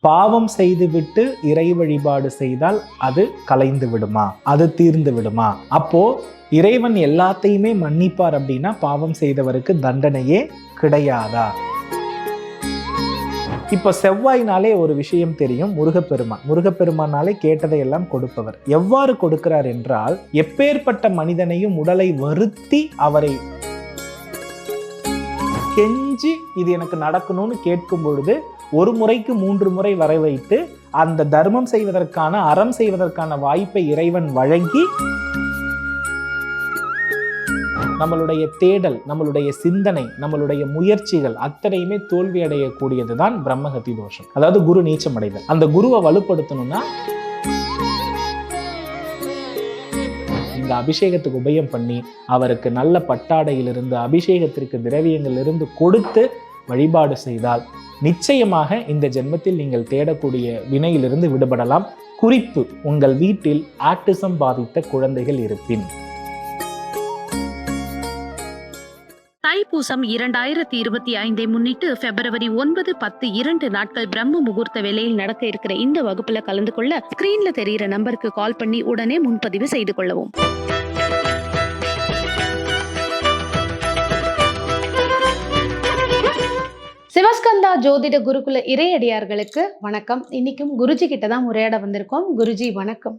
பாவம் செய்துவிட்டு இறை வழிபாடு செய்தால் அது கலைந்து விடுமா? அது தீர்ந்து விடுமா? அப்போ இறைவன் எல்லாத்தையுமே மன்னிப்பார் அப்படின்னா பாவம் செய்தவருக்கு தண்டனையே கிடையாதா? இப்போ செவ்வாய்னாலே ஒரு விஷயம் தெரியும் முருகப்பெருமான். முருகப்பெருமானாலே கேட்டதையெல்லாம் கொடுப்பவர். எவ்வாறு கொடுக்கிறார் என்றால் எப்பேற்பட்ட மனிதனையும் உடலை வருத்தி அவரை கெஞ்சி இது எனக்கு நடக்கணும்னு கேட்கும் பொழுது ஒரு முறைக்கு மூன்று முறை வர வைத்து அந்த தர்மம் செய்வதற்கான அறம் செய்வதற்கான வாய்ப்பை இறைவன் வழங்கி நம்மளுடைய தேடல் நம்மளுடைய சிந்தனை நம்மளுடைய முயற்சிகள் அத்தனையுமே தோல்வி அடையக்கூடியதுதான் பிரம்மகத்தி தோஷம். அதாவது குரு நீச்சம் அடைதல். அந்த குருவை வலுப்படுத்தணும்னா இந்த அபிஷேகத்துக்கு உபயம் பண்ணி அவருக்கு நல்ல பட்டாடையிலிருந்து அபிஷேகத்திற்கு திரவியங்களிலிருந்து கொடுத்து வழிபாடு செய்தால் நிச்சயமாக இந்த ஜென்மத்தில் நீங்கள் தேடக்கூடிய வினையிலிருந்து விடுபடலாம். குறிப்பு உங்கள் வீட்டில் ஆட்டிசம் பாதித்த குழந்தைகள் இருப்பின். தைப்பூசம் இரண்டாயிரத்தி இருபத்தி ஐந்தை முன்னிட்டு பிப்ரவரி ஒன்பது பத்து இரண்டு நாட்கள் பிரம்ம முகூர்த்த வேலையில் நடக்க இருக்கிற இந்த வகுப்புல கலந்து கொள்ள ஸ்கிரீன்ல தெரியிற நம்பருக்கு கால் பண்ணி உடனே முன்பதிவு செய்து கொள்ளவும். ஜோதிட குருகுல இறையடியார்களுக்கு வணக்கம். இன்னைக்கும் குருஜி கிட்ட தான் உரையாட வந்திருக்கோம். குருஜி வணக்கம்.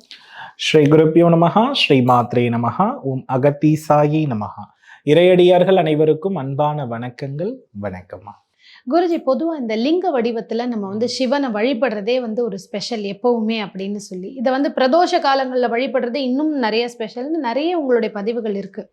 ஸ்ரீ குருப்பியோ நமகா ஸ்ரீ மாத்ரே நமகா ஓம் அகத்தீசாயி நமகா இறையடியார்கள் அனைவருக்கும் அன்பான வணக்கங்கள் வணக்கம்மா. குருஜி பொதுவா இந்த லிங்க வடிவத்துல நம்ம வந்து சிவனை வழிபடுறதே வந்து ஒரு ஸ்பெஷல் எப்பவுமே அப்படின்னு சொல்லி. இதை வந்து பிரதோஷ காலங்கள்ல வழிபடுறது இன்னும் நிறைய ஸ்பெஷல்னு நிறைய உங்களுடைய பதிவுகள் இருக்கு.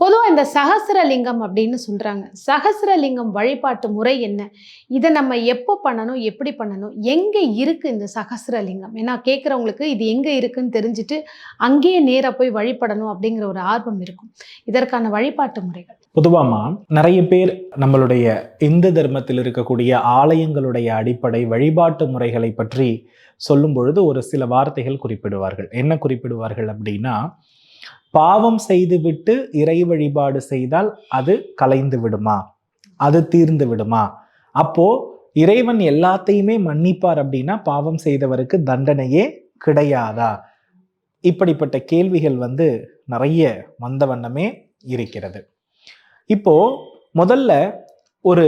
பொதுவா இந்த சகசிரலிங்கம் அப்படின்னு சொல்றாங்க. சகசிரலிங்கம் வழிபாட்டு முறை என்ன? இதை நம்ம எப்போ பண்ணணும்? எப்படி பண்ணணும்? எங்க இருக்கு இந்த சகசிரலிங்கம் ஏன்னா கேட்குறவங்களுக்கு இது எங்க இருக்குன்னு தெரிஞ்சுட்டு அங்கேயே நேரா போய் வழிபடணும் அப்படிங்கிற ஒரு ஆர்வம் இருக்கும். இதற்கான வழிபாட்டு முறைகள். பொதுவாமா நிறைய பேர் நம்மளுடைய இந்து தர்மத்தில் இருக்கக்கூடிய ஆலயங்களுடைய அடிப்படை வழிபாட்டு முறைகளை பற்றி சொல்லும் பொழுது ஒரு சில வார்த்தைகள் குறிப்பிடுவார்கள். என்ன குறிப்பிடுவார்கள் அப்படின்னா பாவம் செய்துவிட்டு இறை வழிபாடு செய்தால் அது கலைந்து விடுமா? அது தீர்ந்து விடுமா? அப்போ இறைவன் எல்லாத்தையுமே மன்னிப்பார் அப்படின்னா பாவம் செய்தவருக்கு தண்டனையே கிடையாதா? இப்படிப்பட்ட கேள்விகள் வந்து நிறைய வந்த வண்ணமே இருக்கிறது. இப்போ முதல்ல ஒரு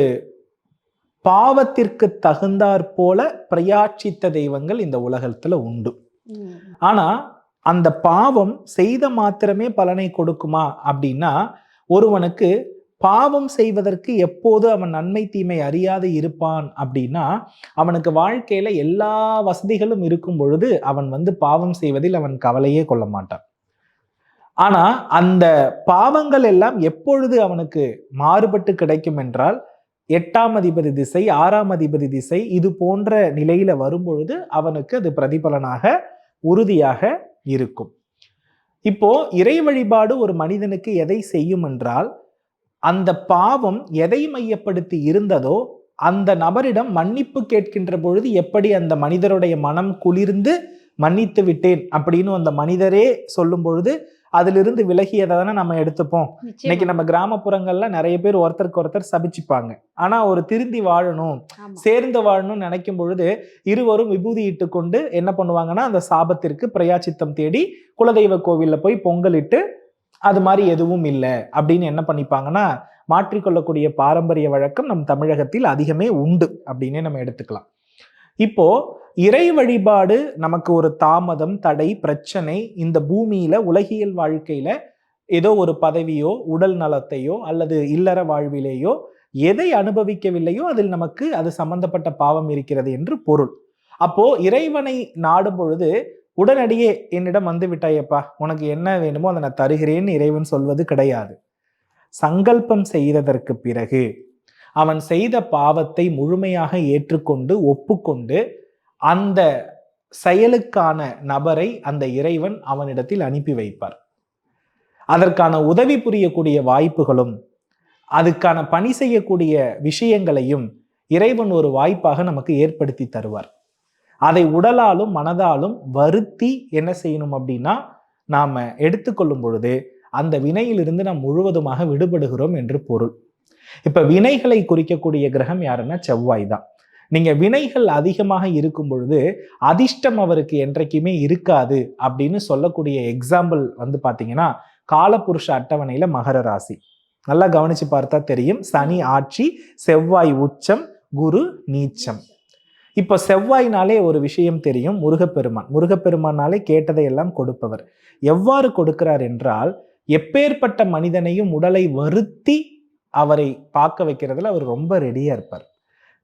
பாவத்திற்கு தகுந்தாற் போல பிரயாட்சித்த தெய்வங்கள் இந்த உலகத்துல உண்டு. ஆனா அந்த பாவம் செய்த மாத்திரமே பலனை கொடுக்குமா அப்படின்னா ஒருவனுக்கு பாவம் செய்வதற்கு எப்போது அவன் நன்மை தீமை அறியாது இருப்பான் அப்படின்னா அவனுக்கு வாழ்க்கையில எல்லா வசதிகளும் இருக்கும் பொழுது அவன் வந்து பாவம் செய்வதில் அவன் கவலையே கொள்ள மாட்டான். ஆனால் அந்த பாவங்கள் எல்லாம் எப்பொழுது அவனுக்கு மாறுபட்டு கிடைக்கும் என்றால் எட்டாம் அதிபதி திசை ஆறாம் அதிபதி திசை இது போன்ற நிலையில வரும்பொழுது அவனுக்கு அது பிரதிபலனாக உறுதியாக இருக்கும். இப்போ இறை வழிபாடு ஒரு மனிதனுக்கு எதை செய்யும் என்றால் அந்த பாவம் எதை மையப்படுத்தி இருந்ததோ அந்த நபரிடம் மன்னிப்பு கேட்கின்ற பொழுது எப்படி அந்த மனிதருடைய மனம் குளிர்ந்து மன்னித்து விட்டேன் அப்படின்னு அந்த மனிதரே சொல்லும் பொழுது அதிலிருந்து விலகியதை தானே நம்ம எடுத்துப்போம். இன்னைக்கு நம்ம கிராமப்புறங்கள்ல நிறைய பேர் ஒருத்தருக்கு ஒருத்தர் சபிச்சுப்பாங்க. ஆனா ஒரு திருந்தி வாழணும். சேர்ந்து வாழணும்னு நினைக்கும் பொழுது இருவரும் விபூதி இட்டு கொண்டு என்ன பண்ணுவாங்கன்னா அந்த சாபத்திற்கு பிரயாச்சித்தம் தேடி குலதெய்வ கோவில்ல போய் பொங்கலிட்டு அது மாதிரி எதுவும் இல்லை அப்படின்னு என்ன பண்ணிப்பாங்கன்னா மாற்றிக்கொள்ளக்கூடிய பாரம்பரிய வழக்கம் நம் தமிழகத்தில் அதிகமே உண்டு அப்படின்னே நம்ம எடுத்துக்கலாம். இப்போ இறை வழிபாடு நமக்கு ஒரு தாமதம் தடை பிரச்சனை இந்த பூமியில உலகியல் வாழ்க்கையில ஏதோ ஒரு பதவியோ உடல் நலத்தையோ அல்லது இல்லற வாழ்விலேயோ எதை அனுபவிக்கவில்லையோ அதில் நமக்கு அது சம்பந்தப்பட்ட பாவம் இருக்கிறது என்று பொருள். அப்போ இறைவனை நாடும் பொழுது உடனடியே என்னிடம் வந்து விட்டாயப்பா உனக்கு என்ன வேணுமோ அதை நான் தருகிறேன்னு இறைவன் சொல்வது கிடையாது. சங்கல்பம் செய்ததற்கு பிறகு அவன் செய்த பாவத்தை முழுமையாக ஏற்றுக்கொண்டு ஒப்புக்கொண்டு அந்த செயலுக்கான நபரை அந்த இறைவன் அவனிடத்தில் அனுப்பி வைப்பார். அதற்கான உதவி புரியக்கூடிய வாய்ப்புகளும் அதுக்கான பணி செய்யக்கூடிய விஷயங்களையும் இறைவன் ஒரு வாய்ப்பாக நமக்கு ஏற்படுத்தி தருவார். அதை உடலாலும் மனதாலும் வருத்தி என்ன செய்யணும் அப்படின்னா நாம் எடுத்துக்கொள்ளும் பொழுது அந்த வினையிலிருந்து நாம் முழுவதுமாக விடுபடுகிறோம் என்று பொருள். இப்போ வினைகளை குறிக்கக்கூடிய கிரகம் யாருன்னா செவ்வாய் தான். நீங்க வினைகள் அதிகமாக இருக்கும் பொழுது அதிர்ஷ்டம் அவருக்கு என்றைக்குமே இருக்காது அப்படின்னு சொல்லக்கூடிய எக்ஸாம்பிள் வந்து பார்த்தீங்கன்னா காலபுருஷ அட்டவணையில மகர ராசி. நல்லா கவனிச்சு பார்த்தா தெரியும். சனி ஆட்சி செவ்வாய் உச்சம் குரு நீச்சம். இப்போ செவ்வாய்னாலே ஒரு விஷயம் தெரியும். முருகப்பெருமான். முருகப்பெருமானாலே கேட்டதை எல்லாம் கொடுப்பவர். எவ்வாறு கொடுக்கிறார் என்றால் எப்பேற்பட்ட மனிதனையும் உடலை வருத்தி அவரை பார்க்க வைக்கிறதுல அவர் ரொம்ப ரெடியா இருப்பார்.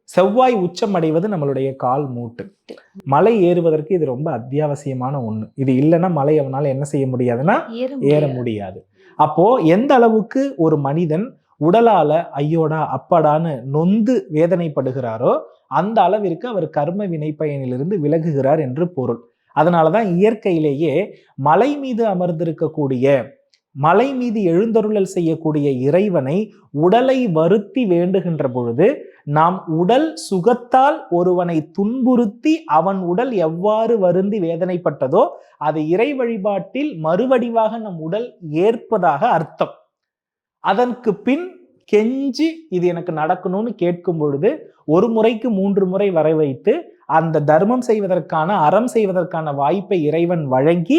செவ்வாய் உச்சம் அடைவது நம்மளுடைய கால் மூட்டு. மலை ஏறுவதற்கு இது ரொம்ப அத்தியாவசியமான ஒண்ணு. இது இல்லைன்னா மலை அவனால என்ன செய்ய முடியாதுன்னா ஏற முடியாது. முடியாது. அப்போ எந்த அளவுக்கு ஒரு மனிதன் உடலால ஐயோடா அப்பாடான்னு நொந்து வேதனைப்படுகிறாரோ அந்த அளவிற்கு அவர் கர்ம வினைப்பயனிலிருந்து விலகுகிறார் என்று பொருள். அதனாலதான் இயற்கையிலேயே மலை மீது அமர்ந்திருக்கக்கூடிய மலை மீது எழுந்தருளல் செய்யக்கூடிய இறைவனை உடலை வருத்தி வேண்டுகின்ற பொழுது நாம் உடல் சுகத்தால் ஒருவனை துன்புறுத்தி அவன் உடல் எவ்வாறு வருந்தி வேதனைப்பட்டதோ அதை இறை வழிபாட்டில் மறுவடிவாக நம் உடல் ஏற்பதாக அர்த்தம். அதற்கு பின் கெஞ்சி இது எனக்கு நடக்கணும்னு கேட்கும் பொழுது ஒரு முறைக்கு மூன்று முறை வரை வைத்து அந்த தர்மம் செய்வதற்கான அறம் செய்வதற்கான வாய்ப்பை இறைவன் வழங்கி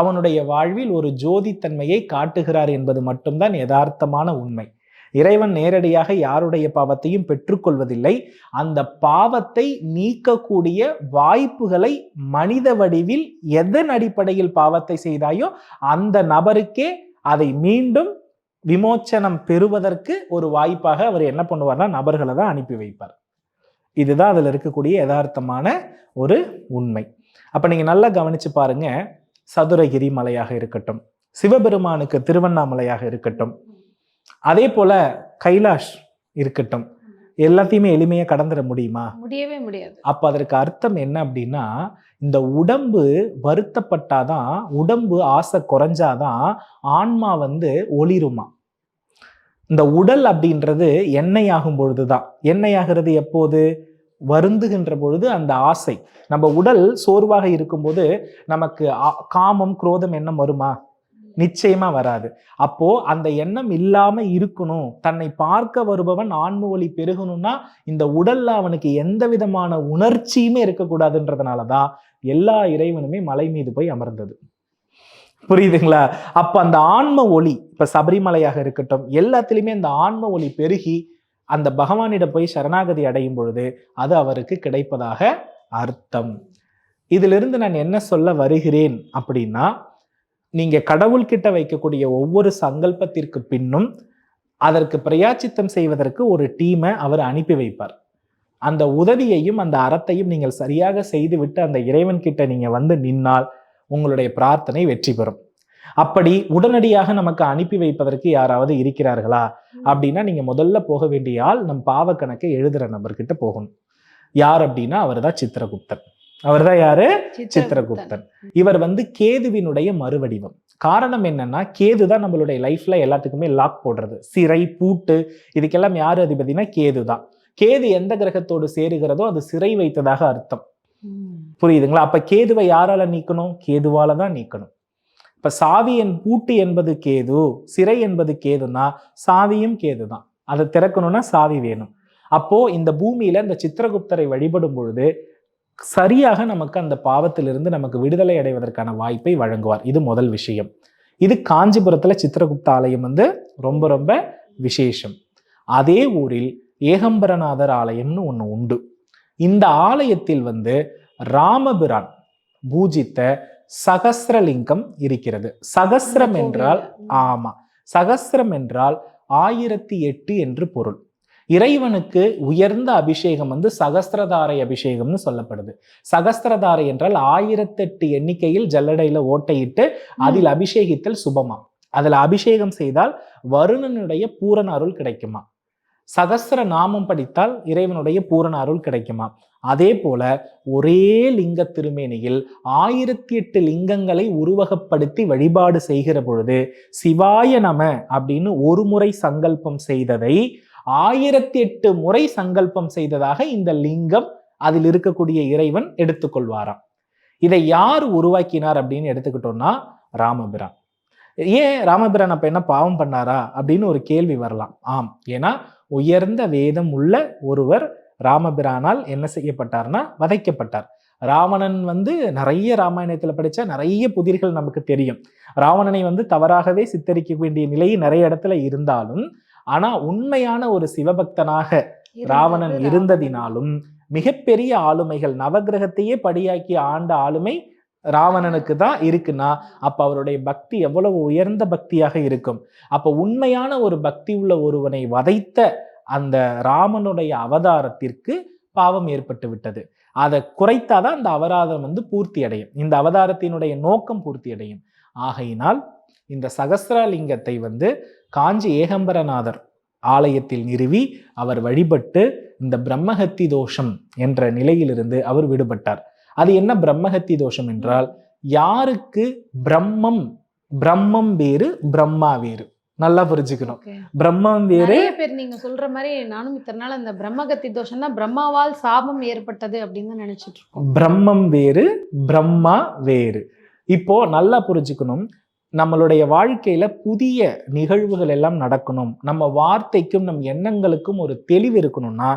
அவனுடைய வாழ்வில் ஒரு ஜோதித்தன்மையை காட்டுகிறார் என்பது மட்டும்தான் யதார்த்தமான உண்மை. இறைவன் நேரடியாக யாருடைய பாவத்தையும் பெற்றுக்கொள்வதில்லை. அந்த பாவத்தை நீக்கக்கூடிய வாய்ப்புகளை மனித வடிவில் எதன் அடிப்படையில் பாவத்தை செய்தாயோ அந்த நபருக்கே அதை மீண்டும் விமோச்சனம் பெறுவதற்கு ஒரு வாய்ப்பாக அவர் என்ன பண்ணுவார்னா நபர்களை தான் அனுப்பி வைப்பார். இதுதான் அதில் இருக்கக்கூடிய யதார்த்தமான ஒரு உண்மை. அப்போ நீங்கள் நல்லா கவனித்து பாருங்கள் சதுரகிரி மலையாக இருக்கட்டும் சிவபெருமானுக்கு திருவண்ணாமலையாக இருக்கட்டும் அதே போல கைலாஷ் இருக்கட்டும் எல்லாத்தையுமே எளிமையா கடந்துட முடியுமா? முடியவே முடியாது. அப்ப அதற்கு அர்த்தம் என்ன அப்படின்னா இந்த உடம்பு வருத்தப்பட்டாதான் உடம்பு ஆசை குறைஞ்சாதான் ஆன்மா வந்து ஒளிருமா? இந்த உடல் அப்படின்றது எண்ணெய் ஆகும் பொழுதுதான். எண்ணெய் ஆகிறது எப்போது? வருந்துகின்ற பொழுது அந்த ஆசை. நம்ம உடல் சோர்வாக இருக்கும்போது நமக்கு ஆ- காமம் குரோதம் எண்ணம் வருமா? நிச்சயமா வராது. அப்போ அந்த எண்ணம் இல்லாம இருக்கணும். தன்னை பார்க்க வருபவன் ஆன்ம ஒளி பெருகணும்னா இந்த உடல்ல அவனுக்கு எந்த விதமான உணர்ச்சியுமே இருக்கக்கூடாதுன்றதுனாலதான் எல்லா இறைவனுமே மலை மீது போய் அமர்ந்தது. புரியுதுங்களா? அப்ப அந்த ஆன்ம ஒளி இப்ப சபரிமலையாக இருக்கட்டும் எல்லாத்துலயுமே அந்த ஆன்ம ஒளி பெருகி அந்த பகவானிடம் போய் சரணாகதி அடையும் பொழுது அது அவருக்கு கிடைப்பதாக அர்த்தம். இதிலிருந்து நான் என்ன சொல்ல வருகிறேன் அப்படின்னா நீங்கள் கடவுள்கிட்ட வைக்கக்கூடிய ஒவ்வொரு சங்கல்பத்திற்கு பின்னும் அதற்கு பிரயாச்சித்தம் செய்வதற்கு ஒரு டீமை அவர் அனுப்பி வைப்பார். அந்த உதவியையும் அந்த அறத்தையும் நீங்கள் சரியாக செய்துவிட்டு அந்த இறைவன் நீங்கள் வந்து நின்னால் உங்களுடைய பிரார்த்தனை வெற்றி பெறும். அப்படி உடனடியாக நமக்கு அனுப்பி வைப்பதற்கு யாராவது இருக்கிறார்களா? அப்படின்னா நீங்க முதல்ல போக வேண்டிய ஆள் நம் பாவ கணக்கை எழுதுற நபர்கிட்ட போகணும். யார் அப்படின்னா அவர் தான் சித்திரகுப்தன். அவர் தான் யாரு? சித்திரகுப்தன். இவர் வந்து கேதுவினுடைய மறுவடிவம். காரணம் என்னன்னா கேது தான் நம்மளுடைய லைஃப்ல எல்லாத்துக்குமே லாக் போடுறது. சிறை பூட்டு இதுக்கெல்லாம் யாரு அதிபதினா கேது தான் கேது எந்த கிரகத்தோடு சேருகிறதோ அது சிறை வைத்ததாக அர்த்தம். புரியுதுங்களா? அப்ப கேதுவை யாரால நீக்கணும்? கேதுவால தான் நீக்கணும். இப்போ சாவி என் பூட்டு என்பது கேது சிறை என்பது கேதுன்னா சாவியும் கேது தான் அதை திறக்கணும்னா சாவி வேணும். அப்போ இந்த பூமியில இந்த சித்திரகுப்தரை வழிபடும் பொழுது சரியாக நமக்கு அந்த பாவத்திலிருந்து நமக்கு விடுதலை அடைவதற்கான வாய்ப்பை வழங்குவார். இது முதல் விஷயம். இது காஞ்சிபுரத்தில் சித்திரகுப்த ஆலயம் வந்து ரொம்ப ரொம்ப விசேஷம். அதே ஊரில் ஏகம்பரநாதர் ஆலயம்னு ஒன்று உண்டு. இந்த ஆலயத்தில் வந்து ராமபிரான் பூஜித்த சகஸ்ரலிங்கம் இருக்கிறது. சகஸ்ரம் அந்த என்றால். ஆமா சகஸ்ரம் என்றால் ஆயிரத்தி எட்டு என்று பொருள். இறைவனுக்கு உயர்ந்த அபிஷேகம் வந்து சகஸ்ரதாரை அபிஷேகம்னு சொல்லப்படுது. சகஸ்ரதாரை என்றால் ஆயிரத்தெட்டு எண்ணிக்கையில் ஜல்லடையில ஓட்டையிட்டு அதில் அபிஷேகித்தல் சுபமா அதுல அபிஷேகம் செய்தால் வருணனுடைய பூரண அருள் கிடைக்குமா சகசர நாமம் படித்தால் இறைவனுடைய பூரண அருள் கிடைக்குமா? அதே போல ஒரே லிங்க திருமேனியில் ஆயிரத்தி எட்டு லிங்கங்களை உருவகப்படுத்தி வழிபாடு செய்கிற பொழுது சிவாய நம அப்படின்னு ஒரு முறை சங்கல்பம் செய்ததை ஆயிரத்தி எட்டு முறை சங்கல்பம் செய்ததாக இந்த லிங்கம் அதில் இருக்கக்கூடிய இறைவன் எடுத்துக்கொள்வாராம். இதை யார் உருவாக்கினார் அப்படின்னு எடுத்துக்கிட்டோம்னா ராமபிரான். ஏன் ராமபிரான் அப்ப என்ன பாவம் பண்ணாரா அப்படின்னு ஒரு கேள்வி வரலாம். ஆம். ஏன்னா உயர்ந்த வேதம் உள்ள ஒருவர் ராமபிரானால் என்ன செய்யப்பட்டார்னா வதைக்கப்பட்டார். ராவணன் வந்து நிறைய ராமாயணத்துல படிச்சா நிறைய புதிர்கள் நமக்கு தெரியும். ராவணனை வந்து தவறாகவே சித்தரிக்க வேண்டிய நிலை நிறைய இடத்துல இருந்தாலும் ஆனா உண்மையான ஒரு சிவபக்தனாக ராவணன் இருந்தது இருந்ததினாலும் மிகப்பெரிய ஆளுமைகள் நவகிரகத்தையே படியாக்கி ஆண்ட ஆளுமை ராவணனுக்கு தான் இருக்குன்னா அப்ப அவருடைய பக்தி எவ்வளவு உயர்ந்த பக்தியாக இருக்கும்? அப்ப உண்மையான ஒரு பக்தி உள்ள ஒருவனை வதைத்த அந்த ராமனுடைய அவதாரத்திற்கு பாவம் ஏற்பட்டு விட்டது. அதை குறைத்தாதான் அந்த அவதாரம் வந்து பூர்த்தி அடையும். இந்த அவதாரத்தினுடைய நோக்கம் பூர்த்தி அடையும். ஆகையினால் இந்த சகசிரலிங்கத்தை வந்து காஞ்சி ஏகம்பரநாதர் ஆலயத்தில் நிறுவி அவர் வழிபட்டு இந்த பிரம்மஹத்தி தோஷம் என்ற நிலையிலிருந்து அவர் விடுபட்டார். அது என்ன பிரம்மஹத்தி தோஷம் என்றால் யாருக்கு பிரம்மம் பிரம்மம் வேறு பிரம்மா வேறு. நல்லா புரிஞ்சுக்கணும். பிரம்மம் வேறு பேர் நீங்க சொல்ற மாதிரி நானும் இத்தனை நாள் அந்த பிரம்மகத்தி தோஷம் தான் பிரம்மாவால் சாபம் ஏற்பட்டது அப்படின்னு நினைச்சிட்டு இருக்கோம். பிரம்மம் வேறு பிரம்மா வேறு. இப்போ நல்லா புரிஞ்சுக்கணும். நம்மளுடைய வாழ்க்கையில புதிய நிகழ்வுகள் எல்லாம் நடக்கணும். நம்ம வார்த்தைக்கும் நம் எண்ணங்களுக்கும் ஒரு தெளிவு இருக்கணும்னா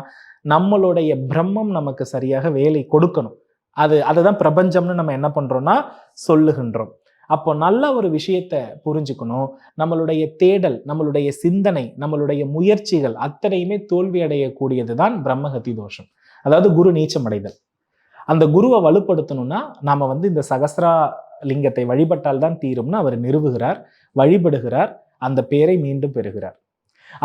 நம்மளுடைய பிரம்மம் நமக்கு சரியாக வேலை கொடுக்கணும். அது அதுதான் பிரபஞ்சம்னு நம்ம என்ன பண்றோம்னா சொல்லுகின்றோம். அப்போ நல்ல ஒரு விஷயத்த புரிஞ்சுக்கணும். நம்மளுடைய தேடல் நம்மளுடைய சிந்தனை நம்மளுடைய முயற்சிகள் அத்தனையுமே தோல்வி அடையக்கூடியது தான் பிரம்மகத்தி தோஷம். அதாவது குரு நீச்சம் அடைதல். அந்த குருவை வலுப்படுத்தணும்னா நாம வந்து இந்த சகசரா லிங்கத்தை வழிபட்டால் தான் தீரும்னு அவர் நிறுவுகிறார் வழிபடுகிறார் அந்த பேரை மீண்டும் பெறுகிறார்.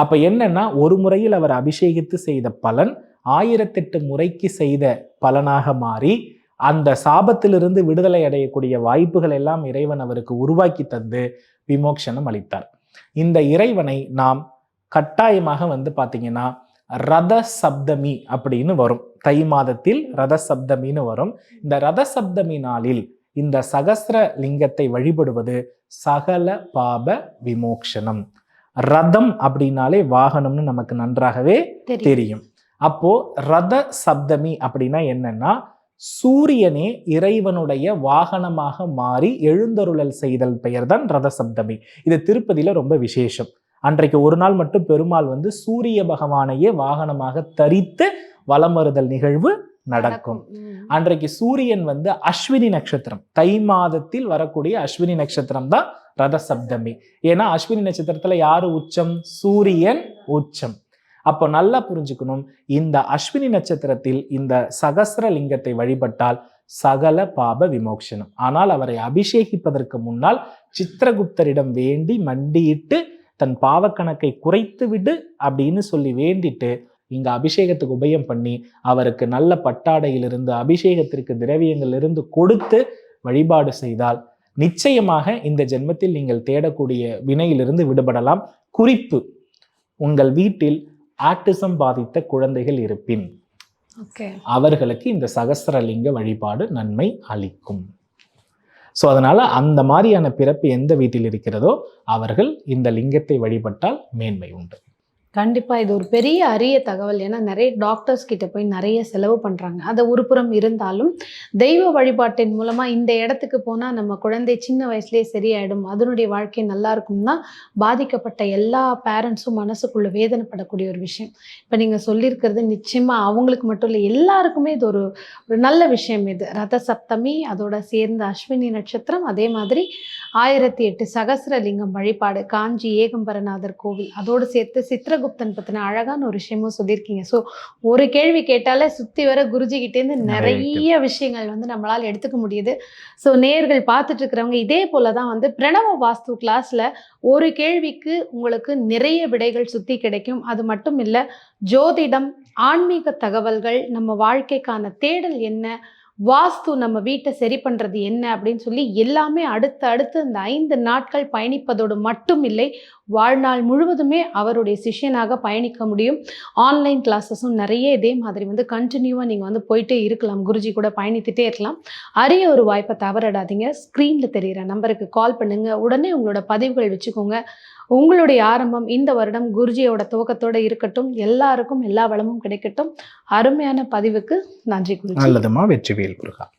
அப்ப என்னன்னா ஒரு முறையில் அவர் அபிஷேகித்து செய்த பலன் ஆயிரத்தெட்டு முறைக்கு செய்த பலனாக மாறி அந்த சாபத்திலிருந்து விடுதலை அடையக்கூடிய வாய்ப்புகள் எல்லாம் இறைவன் அவருக்கு உருவாக்கி தந்து விமோக்ஷனம் அளித்தார். இந்த இறைவனை நாம் கட்டாயமாக வந்து பாத்தீங்கன்னா ரத சப்தமி அப்படின்னு வரும். தை மாதத்தில் ரத சப்தமின்னு வரும். இந்த ரத சப்தமி நாளில் இந்த சகஸ்ர லிங்கத்தை வழிபடுவது சகல பாப விமோக்ஷனம். ரதம் அப்படின்னாலே வாகனம்னு நமக்கு நன்றாகவே தெரியும். தெரியும். அப்போ ரத சப்தமி அப்படின்னா என்னன்னா சூரியனே இறைவனுடைய வாகனமாக மாறி எழுந்தருளல் செய்தல் பெயர்தான் ரத சப்தமி இது திருப்பதியில ரொம்ப விசேஷம். அன்றைக்கு ஒரு நாள் மட்டும் பெருமாள் வந்து சூரிய பகவானையே வாகனமாக தரித்து வலம் வருதல் நிகழ்வு நடக்கும். அன்றைக்கு சூரியன் வந்து அஸ்வினி நட்சத்திரம். தை மாதத்தில் வரக்கூடிய அஸ்வினி நட்சத்திரம் தான் ரத சப்தமி ஏன்னா அஸ்வினி நட்சத்திரத்துல யாரு உச்சம்? சூரியன் உச்சம். அப்போ நல்லா புரிஞ்சுக்கணும். இந்த அஸ்வினி நட்சத்திரத்தில் இந்த சகஸ்ர லிங்கத்தை வழிபட்டால் சகல பாப விமோக்ஷனம். ஆனால் அவரை அபிஷேகிப்பதற்கு முன்னால் சித்திரகுப்தரிடம் வேண்டி மண்டியிட்டு தன் பாவக்கணக்கை குறைத்து விடு அப்படின்னு சொல்லி வேண்டிட்டு இங்க அபிஷேகத்துக்கு உபயம் பண்ணி அவருக்கு நல்ல பட்டாடையிலிருந்து அபிஷேகத்திற்கு திரவியங்களிலிருந்து கொடுத்து வழிபாடு செய்தால் நிச்சயமாக இந்த ஜென்மத்தில் நீங்கள் தேடக்கூடிய வினையிலிருந்து விடுபடலாம். குறிப்பு உங்கள் வீட்டில் ஆட்டிசம் பாதித்த குழந்தைகள் இருப்பின் அவர்களுக்கு இந்த சகஸ்ரலிங்க வழிபாடு நன்மை அளிக்கும். ஸோ அதனால அந்த மாதிரியான பிறப்பு எந்த வீட்டில் இருக்கிறதோ அவர்கள் இந்த லிங்கத்தை வழிபட்டால் மேன்மை உண்டு. கண்டிப்பாக இது ஒரு பெரிய அரிய தகவல். ஏன்னா நிறைய டாக்டர்ஸ் கிட்ட போய் நிறைய செலவு பண்ணுறாங்க அது ஒரு புறம் இருந்தாலும் தெய்வ வழிபாட்டின் மூலமாக இந்த இடத்துக்கு போனால் நம்ம குழந்தை சின்ன வயசுலேயே சரியாயிடும். அதனுடைய வாழ்க்கை நல்லா இருக்கும்னா பாதிக்கப்பட்ட எல்லா பேரண்ட்ஸும் மனசுக்குள்ள வேதனைப்படக்கூடிய ஒரு விஷயம். இப்போ நீங்கள் சொல்லியிருக்கிறது நிச்சயமாக அவங்களுக்கு மட்டும் இல்லை எல்லாருக்குமே இது ஒரு ஒரு நல்ல விஷயம் இது. ரத சப்தமி அதோட சேர்ந்த அஸ்வினி நட்சத்திரம் அதே மாதிரி ஆயிரத்தி எட்டு சகஸ்ரலிங்கம் வழிபாடு. காஞ்சி ஏகம்பரநாதர் கோவில். அதோடு சேர்த்து சித்திரகுப்தன் பத்தின அழகான ஒரு விஷயமும் சொல்லியிருக்கீங்க. ஸோ ஒரு கேள்வி கேட்டாலே சுத்தி வர குருஜி கிட்டேருந்து நிறைய நிறைய விஷயங்கள் வந்து நம்மளால் எடுத்துக்க முடியுது. ஸோ நேர்கள் பார்த்துட்டு இருக்கிறவங்க இதே போல தான் வந்து பிரணவ வாஸ்து கிளாஸ்ல ஒரு கேள்விக்கு உங்களுக்கு நிறைய விடைகள் சுத்தி கிடைக்கும். அது மட்டும் இல்லை ஜோதிடம் ஆன்மீக தகவல்கள் நம்ம வாழ்க்கைக்கான தேடல் என்ன வாஸ்து நம்ம வீட்டை சரி பண்ணுறது என்ன அப்படின்னு சொல்லி எல்லாமே அடுத்து அடுத்து இந்த ஐந்து நாட்கள் பயணிப்பதோடு மட்டும் இல்லை வாழ்நாள் முழுவதுமே அவருடைய சிஷ்யனாக பயணிக்க முடியும். ஆன்லைன் கிளாஸஸும் நிறைய இதே மாதிரி வந்து கண்டினியூவாக நீங்கள் வந்து போயிட்டே இருக்கலாம். குருஜி கூட பயணித்துட்டே இருக்கலாம். அரிய ஒரு வாய்ப்பை தவறிடாதீங்க. ஸ்க்ரீனில் தெரிகிற நம்பருக்கு கால் பண்ணுங்கள் உடனே உங்களோட பதிவுகள் வச்சுக்கோங்க. உங்களுடைய ஆரம்பம் இந்த வருடம் குருஜியோட துவக்கத்தோட இருக்கட்டும். எல்லாருக்கும் எல்லா வளமும் கிடைக்கட்டும். அருமையான பதிவுக்கு நன்றி குருஜி. நல்லதுமா? வெற்றிவேல் முருகா